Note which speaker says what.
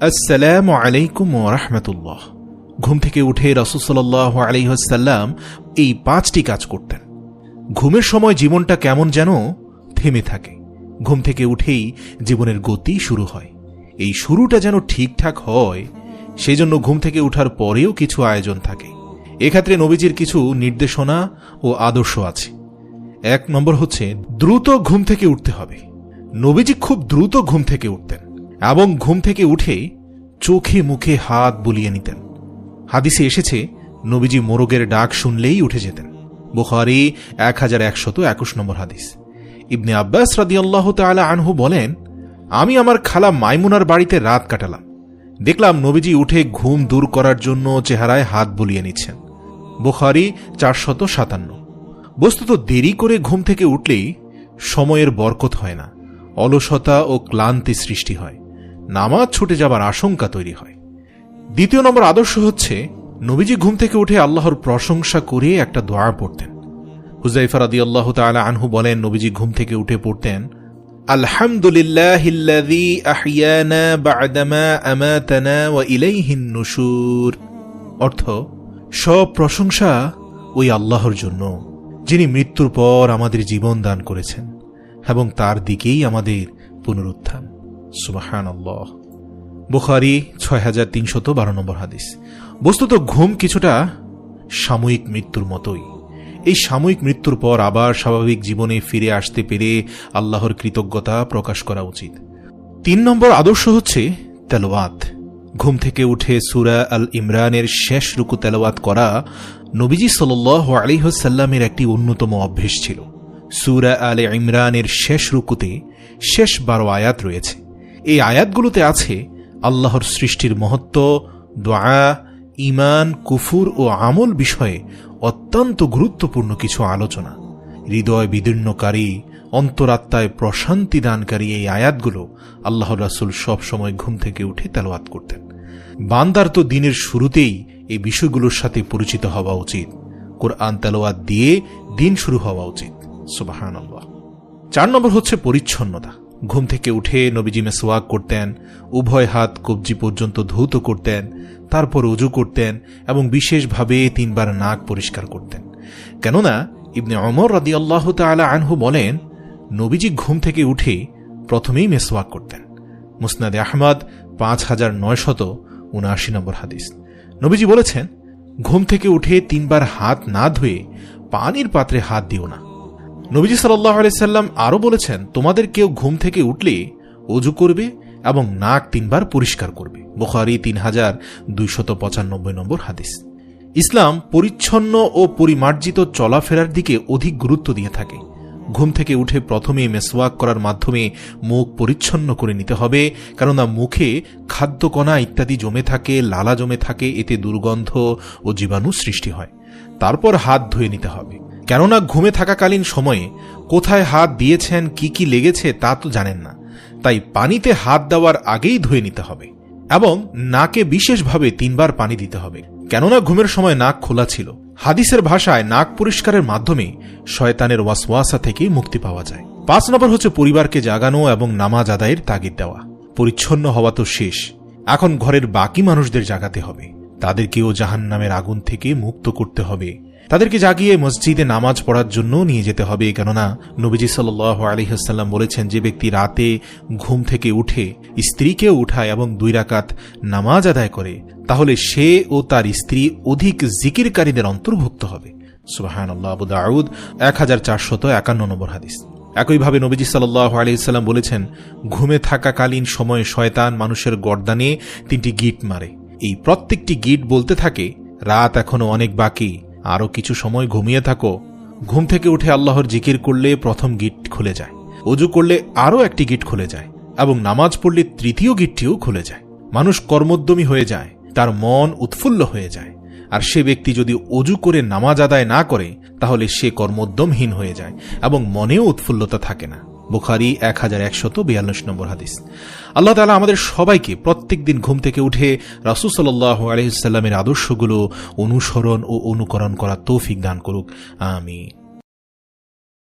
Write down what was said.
Speaker 1: আসসালামু আলাইকুম রাহমাতুল্লাহ। ঘুম থেকে উঠে রসুসল্লাহ আলহ্লাম এই পাঁচটি কাজ করতেন। ঘুমের সময় জীবনটা কেমন যেন থেমে থাকে। ঘুম থেকে উঠেই জীবনের গতি শুরু হয়। এই শুরুটা যেন ঠিকঠাক হয়, সেজন্য ঘুম থেকে উঠার পরেও কিছু আয়োজন থাকে। এক্ষেত্রে নবীজির কিছু নির্দেশনা ও আদর্শ আছে। এক নম্বর হচ্ছে, দ্রুত ঘুম থেকে উঠতে হবে। নবীজি খুব দ্রুত ঘুম থেকে উঠতেন। এবং ঘুম থেকে উঠে চোখে মুখে হাত বুলিয়ে নিতেন। হাদিসে এসেছে, নবীজি মোরগের ডাক শুনলেই উঠে যেতেন। বুখারি এক হাজার একশত একুশ নম্বর হাদিস। ইবনে আব্বাস রাদিয়াল্লাহ তাআলা আনহু বলেন, আমি আমার খালা মাইমুনার বাড়িতে রাত কাটালাম। দেখলাম নবীজি উঠে ঘুম দূর করার জন্য চেহারায় হাত বুলিয়ে নিচ্ছেন। বুখারি চারশত সাতান্ন। বস্তুত দেরি করে ঘুম থেকে উঠলেই সময়ের বরকত হয় না, অলসতা ও ক্লান্তি সৃষ্টি হয়। নামাজ ছুটে যাবার আশঙ্কা তৈরি হয়। দ্বিতীয় নম্বর আদর্শ হচ্ছে, নবীজি ঘুম থেকে উঠে আল্লাহর প্রশংসা করে একটা দোয়া পড়তেন। হুজাইফা রাদি আল্লাহ তালা আনহু বলেন, নবীজি ঘুম থেকে উঠে পড়তেন নুশুর। অর্থ, সব প্রশংসা ওই আল্লাহর জন্য, যিনি মৃত্যুর পর আমাদের জীবন দান করেছেন এবং তার দিকেই আমাদের পুনরুত্থান। সুবাহান বুখারি ছয় হাজার তিনশত বারো নম্বর হাদিস। বস্তুত ঘুম কিছুটা সাময়িক মৃত্যুর মতোই। এই সাময়িক মৃত্যুর পর আবার স্বাভাবিক জীবনে ফিরে আসতে পেরে আল্লাহর কৃতজ্ঞতা প্রকাশ করা উচিত। তিন নম্বর আদর্শ হচ্ছে তেলোয়াত ঘুম থেকে উঠে সুরা আল ইমরানের শেষ রুকু তেলোয়াত করা নবীজি সাল আলিহসাল্লামের একটি অন্যতম অভ্যেস ছিল। সুরা আলে ইমরানের শেষ রুকুতে শেষ বারো আয়াত রয়েছে। এই আয়াতগুলোতে আছে আল্লাহর সৃষ্টির মহত্ব, দোয়া ইমান কুফুর ও আমল বিষয়ে অত্যন্ত গুরুত্বপূর্ণ কিছু আলোচনা। হৃদয় বিদীর্ণকারী, অন্তরাত্মায় প্রশান্তি দানকারী এই আয়াতগুলো আল্লাহ রাসুল সবসময় ঘুম থেকে উঠে তেলাওয়াত করতেন। বান্দার তো দিনের শুরুতেই এই বিষয়গুলোর সাথে পরিচিত হওয়া উচিত। কোরআন তেলাওয়াত দিয়ে দিন শুরু হওয়া উচিত। সুবাহান চার নম্বর হচ্ছে পরিচ্ছন্নতা। ঘুম থেকে উঠে নবীজি মেসোয়াক করতেন, উভয় হাত কবজি পর্যন্ত ধৌত করতেন, তারপর উজু করতেন এবং বিশেষভাবে তিনবার নাক পরিষ্কার করতেন। কেননা, ইবনে অমর রাদি আল্লাহ তালা আনহু বলেন, নবীজি ঘুম থেকে উঠে প্রথমেই মেসোয়াক করতেন। মুসনাদে আহমদ, পাঁচ হাজার নয়শত উনআশি নম্বর হাদিস। নবীজি বলেছেন, ঘুম থেকে উঠে তিনবার হাত না ধুয়ে পানির পাত্রে হাত দিও না। নবীজি সাল্লাহ আলাইসাল্লাম আরও বলেছেন, তোমাদের কেউ ঘুম থেকে উঠলে অজু করবে এবং নাক তিনবার পরিষ্কার করবে। বুখারি তিন হাজার দুইশত পঁচানব্বই নম্বর হাদিস। ইসলাম পরিচ্ছন্ন ও পরিমার্জিত চলাফেরার দিকে অধিক গুরুত্ব দিয়ে থাকে। ঘুম থেকে উঠে প্রথমে মেসওয়াক করার মাধ্যমে মুখ পরিচ্ছন্ন করে নিতে হবে, কেননা মুখে খাদ্যকণা ইত্যাদি জমে থাকে, লালা জমে থাকে, এতে দুর্গন্ধ ও জীবাণু সৃষ্টি হয়। তারপর হাত ধুয়ে নিতে হবে। কেননা ঘুমে থাকাকালীন সময়ে কোথায় হাত দিয়েছেন, কি কি লেগেছে তা তো জানেন না। তাই পানিতে হাত দেওয়ার আগেই ধুয়ে নিতে হবে এবং নাকে বিশেষভাবে তিনবার পানি দিতে হবে। কেননা ঘুমের সময় নাক খোলা ছিল। হাদিসের ভাষায় নাক পরিষ্কারের মাধ্যমে শয়তানের ওয়াসওয়াসা থেকে মুক্তি পাওয়া যায়। পাঁচ নম্বর হচ্ছে পরিবারকে জাগানো এবং নামাজ আদায়ের তাগিদ দেওয়া। পরিচ্ছন্ন হওয়া তো শেষ। এখন ঘরের বাকি মানুষদের জাগাতে হবে। তাদেরকেও জাহান নামের আগুন থেকে মুক্ত করতে হবে। তাদেরকে জাগিয়ে মসজিদে নামাজ পড়ার জন্য নিয়ে যেতে হবে, কেননা নবীজি সাল আলহিহাল্লাম বলেছেন, যে ব্যক্তি রাতে ঘুম থেকে উঠে স্ত্রীকেও উঠায় এবং দুই রাকাত নামাজ আদায় করে, তাহলে সে ও তার স্ত্রী অধিক জিকিরকারীদের অন্তর্ভুক্ত হবে। সুবাহান আল্লাহ আবু দাউদ এক হাজার চারশত একান্ন নম্বর হাদিস। একইভাবে নবীজি সাল্লাহ আলহিসাল্লাম বলেছেন, ঘুমে থাকাকালীন সময়ে শয়তান মানুষের গর্দানে তিনটি গিট মারে। এই প্রত্যেকটি গিট বলতে থাকে, রাত এখনও অনেক বাকি, আরও কিছু সময় ঘুমিয়ে থাকো। ঘুম থেকে উঠে আল্লাহর জিকির করলে প্রথম গিট খুলে যায়, অজু করলে আরও একটি গিট খুলে যায়, এবং নামাজ পড়লে তৃতীয় গিটটিও খুলে যায়। মানুষ কর্মোদ্যমী হয়ে যায়, তার মন উৎফুল্ল হয়ে যায়, আর সে ব্যক্তি যদি অজু করে নামাজ আদায় না করে, তাহলে সে কর্মোদ্যমহীন হয়ে যায়, এবং মনেও উৎফুল্লতা থাকে না। বুখারি এক হাজার একশত বিয়াল্লিশ নম্বর হাদিস। আল্লাহ তালা আমাদের সবাইকে প্রত্যেক দিন ঘুম থেকে উঠে রাসুল সাল্লাহ আলহিসাল্লামের আদর্শগুলো অনুসরণ ও অনুকরণ করা তৌফিক দান করুক। আমি